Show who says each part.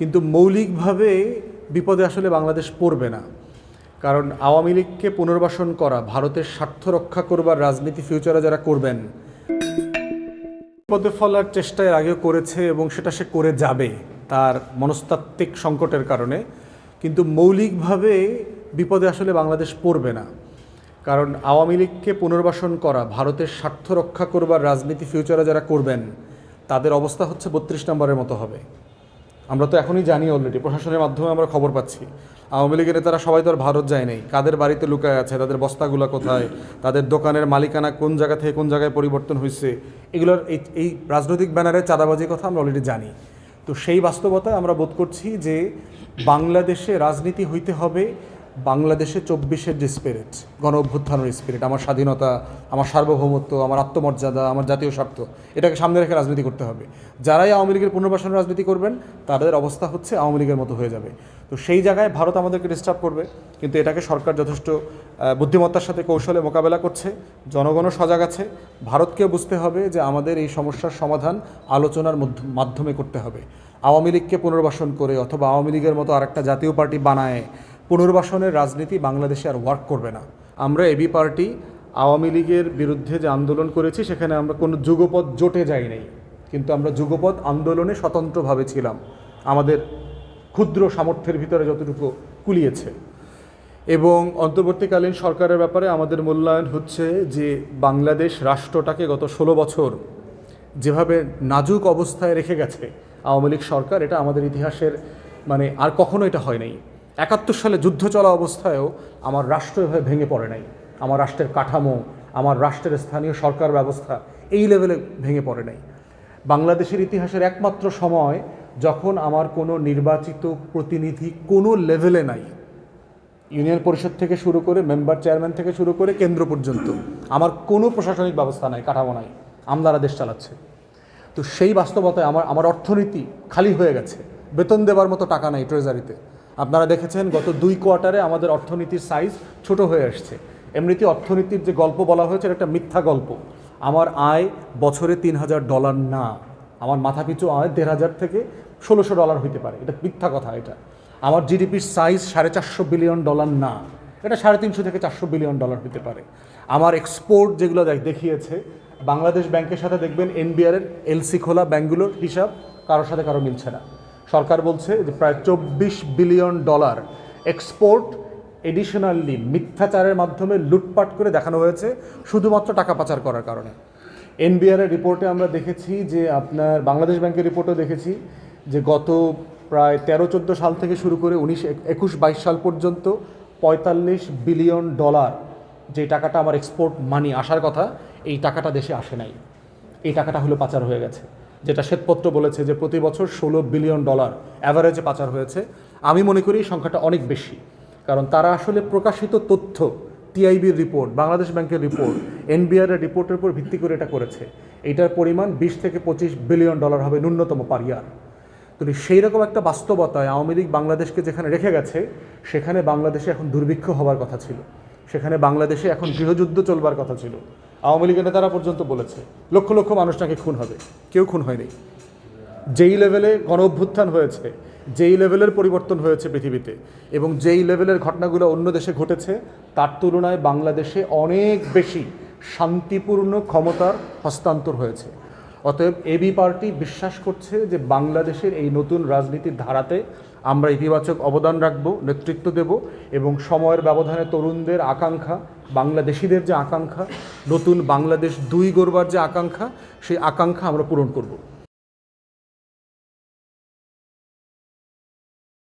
Speaker 1: কিন্তু মৌলিকভাবে বিপদে আসলে বাংলাদেশ পড়বে না। কারণ আওয়ামী লীগকে পুনর্বাসন করা, ভারতের স্বার্থ রক্ষা করবার রাজনীতি ফিউচারে যারা করবেন, বিপদে ফলার চেষ্টা এর আগেও করেছে এবং সেটা সে করে যাবে তার মনস্তাত্ত্বিক সংকটের কারণে। কিন্তু মৌলিকভাবে বিপদে আসলে বাংলাদেশ পড়বে না। কারণ আওয়ামী লীগকে পুনর্বাসন করা, ভারতের স্বার্থ রক্ষা করবার রাজনীতি ফিউচারে যারা করবেন, তাদের অবস্থা হচ্ছে বত্রিশ নম্বরের মতো হবে। আমরা তো এখনই জানি অলরেডি প্রশাসনের মাধ্যমে আমরা খবর পাচ্ছি। আওয়ামী লীগের নেতারা সবাই তো আর ভারত যায় নাই। কাদের বাড়িতে লুকায় আছে, তাদের বস্তাগুলো কোথায়, তাদের দোকানের মালিকানা কোন জায়গা থেকে কোন জায়গায় পরিবর্তন হয়েছে, এগুলোর এই এই রাজনৈতিক ব্যানারের চাঁদাবাজির কথা আমরা অলরেডি জানি। তো সেই বাস্তবতায় আমরা বোধ করছি যে বাংলাদেশে রাজনীতি হইতে হবে বাংলাদেশে চব্বিশের যে স্পিরিট গণ অভ্যুত্থানের স্পিরিট আমার স্বাধীনতা, আমার সার্বভৌমত্ব, আমার আত্মমর্যাদা, আমার জাতীয় স্বার্থ, এটাকে সামনে রেখে রাজনীতি করতে হবে। যারাই আওয়ামী লীগের পুনর্বাসন রাজনীতি করবেন, তাদের অবস্থা হচ্ছে আওয়ামী লীগের মতো হয়ে যাবে। তো সেই জায়গায় ভারত আমাদেরকে ডিস্টার্ব করবে, কিন্তু এটাকে সরকার যথেষ্ট বুদ্ধিমত্তার সাথে কৌশলে মোকাবেলা করছে, জনগণও সজাগ আছে। ভারতকেও বুঝতে হবে যে আমাদের এই সমস্যার সমাধান আলোচনার মাধ্যমে করতে হবে। আওয়ামী লীগকে পুনর্বাসন করে অথবা আওয়ামী লীগের মতো আরেকটা জাতীয় পার্টি বানায় পুনর্বাসনের রাজনীতি বাংলাদেশে আর ওয়ার্ক করবে না। আমরা এবি পার্টি আওয়ামী লীগের বিরুদ্ধে যে আন্দোলন করেছি, সেখানে আমরা কোনো যুগপথ জোটে যাই নাই। কিন্তু আমরা যুগপথ আন্দোলনে স্বতন্ত্রভাবে ছিলাম। আমাদের ক্ষুদ্র সামর্থ্যের ভিতরে যতটুকু কুলিয়েছে। এবং অন্তর্বর্তীকালীন সরকারের ব্যাপারে আমাদের মূল্যায়ন হচ্ছে যে বাংলাদেশ রাষ্ট্রটাকে গত ষোলো বছর যেভাবে নাজুক অবস্থায় রেখে গেছে আওয়ামী লীগ সরকার, এটা আমাদের ইতিহাসের মানে আর কখনো এটা হয় নাই। একাত্তর সালে যুদ্ধ চলা অবস্থায়ও আমার রাষ্ট্র এভাবে ভেঙে পড়ে নাই। আমার রাষ্ট্রের কাঠামো, আমার রাষ্ট্রের স্থানীয় সরকার ব্যবস্থা এই লেভেলে ভেঙে পড়ে নাই। বাংলাদেশের ইতিহাসের একমাত্র সময় যখন আমার কোনো নির্বাচিত প্রতিনিধি কোনো লেভেলে নাই। ইউনিয়ন পরিষদ থেকে শুরু করে মেম্বার চেয়ারম্যান থেকে শুরু করে কেন্দ্র পর্যন্ত আমার কোনো প্রশাসনিক ব্যবস্থা নাই, কাঠামো নাই। আমলারা দেশ চালাচ্ছে। তো সেই বাস্তবতায় আমার আমার অর্থনীতি খালি হয়ে গেছে। বেতন দেওয়ার মতো টাকা নাই ট্রেজারিতে। আপনারা দেখেছেন গত দুই কোয়ার্টারে আমাদের অর্থনীতির সাইজ ছোট হয়ে আসছে। এমনিতে অর্থনীতির যে গল্প বলা হয়েছে একটা মিথ্যা গল্প। আমার আয় বছরে তিন হাজার ডলার না, আমার মাথাপিছু আয় দেড় হাজার থেকে ষোলোশো ডলার হইতে পারে। এটা মিথ্যা কথা এটা। আমার জিডিপির সাইজ সাড়ে চারশো বিলিয়ন ডলার না, এটা সাড়ে তিনশো থেকে চারশো বিলিয়ন ডলার হতে পারে। আমার এক্সপোর্ট যেগুলো দেখ- দেখিয়েছে, বাংলাদেশ ব্যাংকের সাথে দেখবেন, এনবিআরের এলসি খোলা ব্যাংকগুলোর হিসাব কারোর সাথে কারও মিলছে না। সরকার বলছে যে প্রায় চব্বিশ বিলিয়ন ডলার এক্সপোর্ট এডিশনালি মিথ্যাচারের মাধ্যমে লুটপাট করে দেখানো হয়েছে, শুধুমাত্র টাকা পাচার করার কারণে। এনবিআর এর রিপোর্টে আমরা দেখেছি যে আপনার বাংলাদেশ ব্যাংকের রিপোর্টও দেখেছি যে গত প্রায় তেরো চোদ্দ সাল থেকে শুরু করে উনিশ, একুশ, বাইশ সাল পর্যন্ত পঁয়তাল্লিশ বিলিয়ন ডলার যে টাকাটা আমার এক্সপোর্ট মানি আসার কথা, এই টাকাটা দেশে আসে নাই। এই টাকাটা হলো পাচার হয়ে গেছে। যেটা শ্বেতপত্র বলেছে যে প্রতি বছর ষোলো বিলিয়ন ডলার অ্যাভারেজে পাচার হয়েছে। আমি মনে করি এই সংখ্যাটা অনেক বেশি। কারণ তারা আসলে প্রকাশিত তথ্য টিআইবির রিপোর্ট বাংলাদেশ ব্যাংকের রিপোর্ট এনবিআর এর রিপোর্টের উপর ভিত্তি করে এটা করেছে। এটার পরিমাণ বিশ থেকে পঁচিশ বিলিয়ন ডলার হবে ন্যূনতম পার ইয়ার। তো সেই রকম একটা বাস্তবতায় আওয়ামী লীগ বাংলাদেশকে যেখানে রেখে গেছে, সেখানে বাংলাদেশে এখন দুর্ভিক্ষ হবার কথা ছিল। সেখানে বাংলাদেশে এখন গৃহযুদ্ধ চলবার কথা ছিল। আওয়ামী লীগের নেতারা পর্যন্ত বলেছে, লক্ষ লক্ষ মানুষ নাকি খুন হবে। কেউ খুন হয়নি। যেই লেভেলে গণ অভ্যুত্থান হয়েছে, যেই লেভেলের পরিবর্তন হয়েছে পৃথিবীতে, এবং যেই লেভেলের ঘটনাগুলো অন্য দেশে ঘটেছে, তার তুলনায় বাংলাদেশে অনেক বেশি শান্তিপূর্ণ ক্ষমতার হস্তান্তর হয়েছে। অতএব এবি পার্টি বিশ্বাস করছে যে বাংলাদেশের এই নতুন রাজনীতির ধারাতে আমরা ইতিবাচক অবদান রাখব, নেতৃত্ব দেব এবং সময়ের ব্যবধানে তরুণদের আকাঙ্ক্ষা, বাংলাদেশিদের যে আকাঙ্ক্ষা, নতুন বাংলাদেশ দুই গড়বার যে আকাঙ্ক্ষা, সেই আকাঙ্ক্ষা আমরা পূরণ করব।